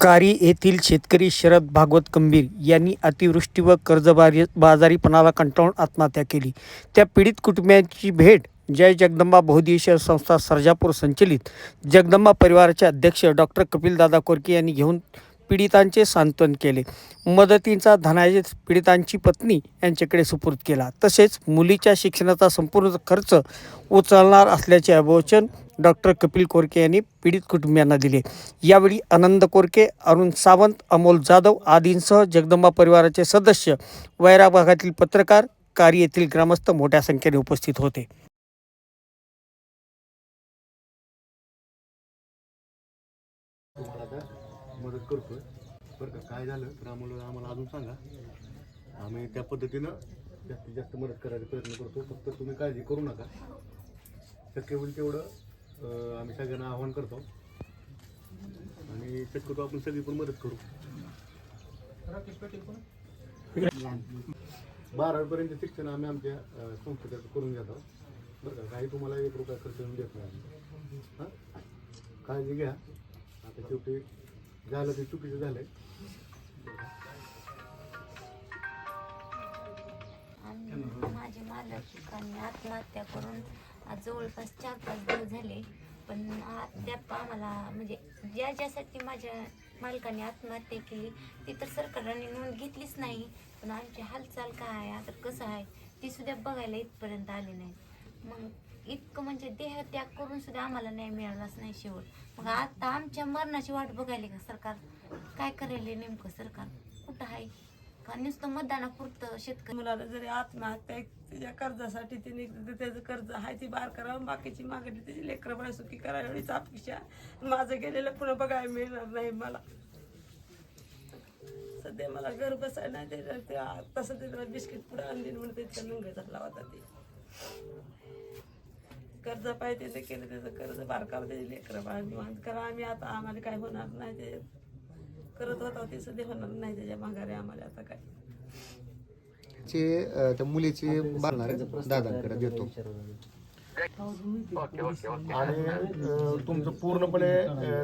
कारी येथील शेतकरी शरद भागवत गंभीर यांनी अतिवृष्टी व कर्जबारी बाजारीपणाला कंटाळून आत्महत्या केली. त्या पीडित कुटुंबियांची भेट जय जगदंबा बहुदेशीय संस्था सर्जापूर संचलित. जगदंबा परिवाराचे अध्यक्ष डॉक्टर कपिलदादा कोरके यांनी घेऊन पीडितांचे सांत्वन केले. मदतीचा धनादेश पीडितांची पत्नी यांच्याकडे सुपूर्द केला. तसेच मुलीच्या शिक्षणाचा संपूर्ण खर्च उचलणार असल्याचे अवोचन डॉक्टर कपिल कोरके यांनी पीडित कुटुंबियांना दिले. यावेळी आनंद कोरके अरुण सावंत अमोल जाधव आदींसह जगदंबा परिवाराचे सदस्य वैरा भागातील पत्रकार कारी येथील ग्रामस्थ मोठ्या संख्येने उपस्थित होते. मदत करतोय. बरं का काय झालं? तर आम्हाला आम्हाला अजून सांगा. आम्ही त्या पद्धतीनं जास्तीत जास्त मदत करायचा प्रयत्न करतो फक्त तुम्ही काळजी करू नका. शक्य होईल तेवढं आम्ही सगळ्यांना आवाहन करतो. आणि शक्यतो आपण सगळी पण मदत करू. बारावीपर्यंत शिक्षण आम्ही आमच्या अं, संस्थेतर्फे करून घेतो बरं का? काही तुम्हाला एक रुपया खर्च येऊन देत नाही हां? काळजी घ्या. आता शेवटी झालं ते चुकीचं झालंय. आहे माझे मालक आत्महत्या करून आज जवळपास चार पाच दिवस झाले पण अद्याप आम्हाला म्हणजे ज्या ज्यासाठी माझ्या मालकाने आत्महत्या केली ती तर सरकारने नोंद घेतलीच नाही. पण आमची हालचाल काय आहे आता कसं आहे ती सुद्धा बघायला इथपर्यंत आली नाही. मग इतकं म्हणजे देहत्याग करून सुद्धा आम्हाला न्याय मिळालाच नाही शेवट. मग आता आमच्या मरणाची वाट बघायली का सरकार? काय करेल नेमकं सरकार? कुठं आहे? का नुसतं मतदानापुरतं शेतकरी मुलाला जरी आत्महत्या तिच्या कर्जासाठी तिने त्याचं कर्ज आहे ती बार करावं बाकीची मागणी तिची लेकरं बाळ सुखी करावी एवढीच अपेक्षा माझं गेलेलं पुन्हा बघायला मिळणार नाही मला. सध्या मला घर बसायला नाही ते तसं ते बिस्किट पुढे आणलीन म्हणून त्याच्या नंग झाला होता ते. कर्ज पाहिजे ते केलं त्याचं कर्ज बार करावं त्याची लेकरं बाळ निवांत करा. आम्ही आता आम्हाला काय होणार नाही ते. करत होता ते सध्या होणार नाही त्याच्या माघारी आम्हाला आता काय चे अं, त्या मुलीचे दादांकडे देतो. आणि तुमचं पूर्णपणे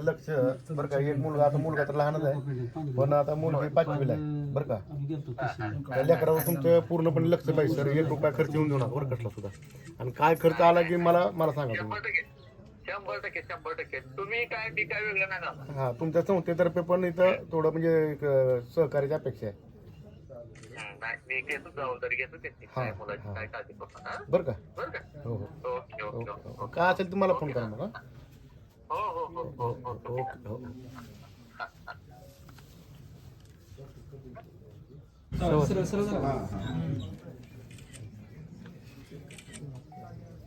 लक्ष बरं का एक मुलगा आता मुलगा तर लहानच आहे. पण आता मुलगी पाचवीला आहे बरं का? त्या लेकरावर तुमचं पूर्णपणे लक्ष पाहिजे सर. एक रुपया खर्च येऊन देऊ बरं कसला सुद्धा आणि काय खर्च आला की मला मला सांगा तुम्ही. शंभर टक्के. शंभर टक्के तुम्ही काय काय वेगळं नाही हा तुमच्या संस्थेतर्फे पण इथं थोडं म्हणजे सहकार्याची अपेक्षा आहे. मी घेतो जबाबदारी घेतो त्याची हा, काय मुलाची हा. काय काळजी करू नका बरं का? बरं का? हो हो. Okay okay okay okay. हो. काय असेल तुम्हाला फोन करा मग हा? हो हो हो हो हो ओके हो.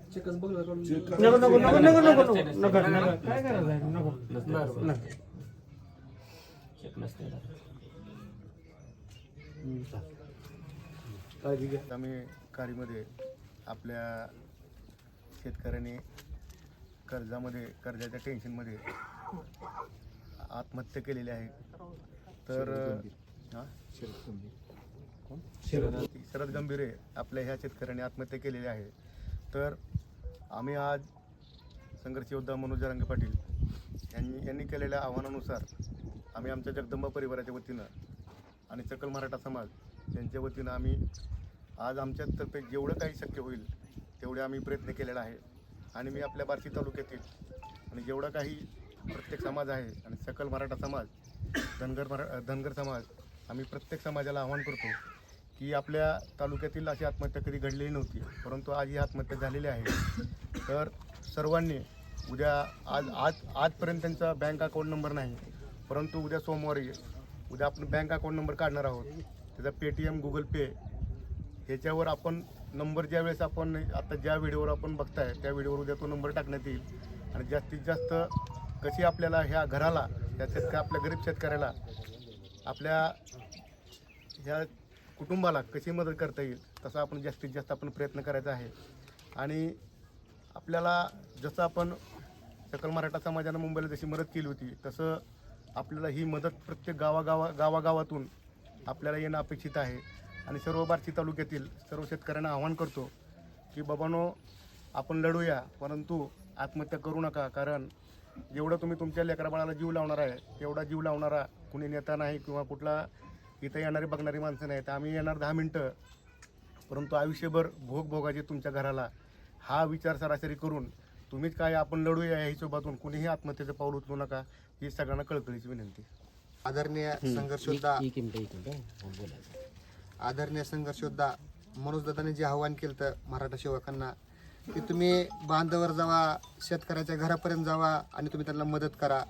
नको नको नको नको नको नको. नको. नको काय करायचं? नको. नको. काळजी घ्या. आम्ही कारीमध्ये आपल्या शेतकऱ्यांनी कर्जामध्ये कर्जाच्या टेन्शनमध्ये आत्महत्या केलेली आहे. तर हा? कोण? शरद गंभीरे आपल्या ह्या शेतकऱ्यांनी आत्महत्या केलेली आहे. तर आम्ही आज संघर्ष योद्धा मनोज जरांगे पाटील यांनी यांनी केलेल्या आव्हानानुसार आम्ही आमच्या जगदंबा परिवाराच्या वतीनं आणि सकल मराठा समाज यांच्या वतीनं आम्ही आज आमच्यातर्फे जेवढं काही शक्य होईल तेवढे आम्ही प्रयत्न केलेला आहे. आणि मी आपल्या बार्शी तालुक्यातील आणि जेवढा काही प्रत्येक समाज आहे आणि सकल मराठा समाज धनगर मरा धनगर समाज आम्ही प्रत्येक समाजाला आवाहन करतो की आपल्या तालुक्यातील अशी आत्महत्या कधी घडलेली नव्हती परंतु आज ही आत्महत्या झालेली आहे. तर सर्वांनी उद्या आज आज आजपर्यंत त्यांचा बँक अकाउंट नंबर नाही परंतु उद्या सोमवारी उद्या आपण बँक अकाउंट नंबर काढणार आहोत. त्याचा पेटीएम गुगल पे ह्याच्यावर आपण नंबर ज्या वेळेस आपण आता ज्या व्हिडिओवर आपण बघताय त्या व्हिडिओवर उद्या तो नंबर टाकण्यात येईल. आणि जास्तीत जास्त कशी आपल्याला ह्या घराला या शेतकऱ्या आपल्या गरीब शेतकऱ्याला आपल्या ह्या कुटुंबाला कशी मदत करता येईल तसा आपण जास्तीत जास्त आपण प्रयत्न करायचा आहे. आणि आपल्याला जसं आपण सकल मराठा समाजानं मुंबईला जशी मदत केली होती तसं आपल्याला ही मदत प्रत्येक गावागावा गावागावातून आपल्याला येणं अपेक्षित आहे. आणि सर्व बार्शी तालुक्यातील सर्व शेतकऱ्यांना आवाहन करतो की बाबानो आपण लढूया परंतु आत्महत्या करू नका कारण जेवढं तुम्ही तुमच्या लेकरा बाळाला जीव लावणार आहे तेवढा जीव लावणारा कुणी नेता नाही किंवा कुठला इथं येणारी बघणारी माणसं नाहीत आम्ही येणार दहा मिनटं परंतु आयुष्यभर भोग भोगायचे तुमच्या घराला. हा विचार सरासरी करून तुम्हीच काय आपण लढूया या हिशोबातून कुणीही आत्महत्येचं पाऊल उचलू नका. ही सगळ्यांना कळकळीची विनंती. आदरणीय संघर्ष योद्धा आदरणीय संघर्ष योद्धा मनोज दादाने जे आव्हान केलं तर मराठा सेवकांना की तुम्ही बांधावर जावा शेतकऱ्याच्या घरापर्यंत जावा आणि तुम्ही त्यांना मदत करा.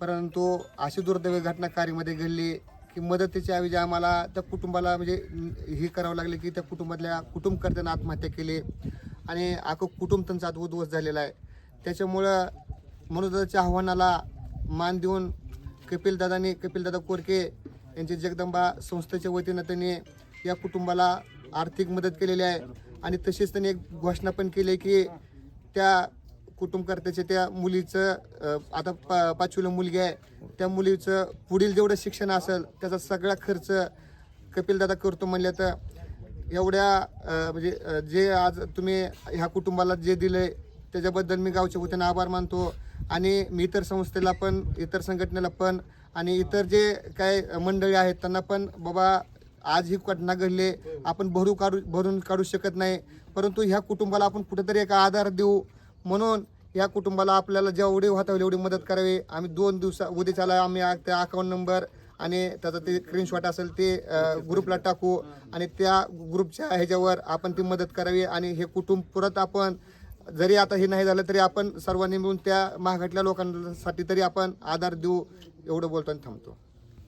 परंतु अशी दुर्दैवी घटना कार्यामध्ये घडली की मदतीच्या ऐवजी आम्हाला त्या कुटुंबाला म्हणजे हे करावं लागले की त्या कुटुंबातल्या कुटुंबकर्त्यांना आत्महत्या केली आणि अख्खं कुटुंब त्यांचा उद्ध्वस्त झालेला आहे. त्याच्यामुळं मनोजदाच्या आव्हानाला मान देऊन कपिलदादांनी कपिलदादा कोरके यांचे जगदंबा संस्थेच्या वतीनं त्यांनी या कुटुंबाला आर्थिक मदत केलेली आहे. आणि तशीच त्यांनी एक घोषणा पण केली आहे की त्या कुटुंबकर्त्याच्या त्या मुलीचं आता पा पाचवीला मुलगी आहे. त्या मुलीचं पुढील जेवढं शिक्षण असेल त्याचा सगळा खर्च कपिलदादा करतो म्हणलं तर एवढ्या म्हणजे जे आज तुम्ही ह्या कुटुंबाला जे दिलंय त्याच्याबद्दल मी गावच्या वतीनं आभार मानतो. आणि मी इतर संस्थेला पण इतर संघटनेला पण आणि इतर जे काय मंडळी आहेत त्यांना पण बाबा आज ही घटना घडली आपण भरू काढू भरून काढू शकत नाही. परंतु ह्या कुटुंबाला आपण कुठेतरी एक आधार देऊ. म्हणून या कुटुंबाला आपल्याला जेवढी होता होईल एवढी मदत करावी. आम्ही दोन दिवसा उद्याच्याला आम्ही त्या अकाउंट नंबर आणि त्याचा ते स्क्रीनशॉट असेल ते ग्रुपला टाकू आणि त्या ग्रुपच्या ह्याच्यावर आपण ती मदत करावी आणि हे कुटुंब परत आपण जरी आता हे नाही झालं तरी आपण सर्वांनी मिळून त्या महागातल्या लोकांसाठी तरी आपण आधार देऊ एवढं बोलतो आणि थांबतो.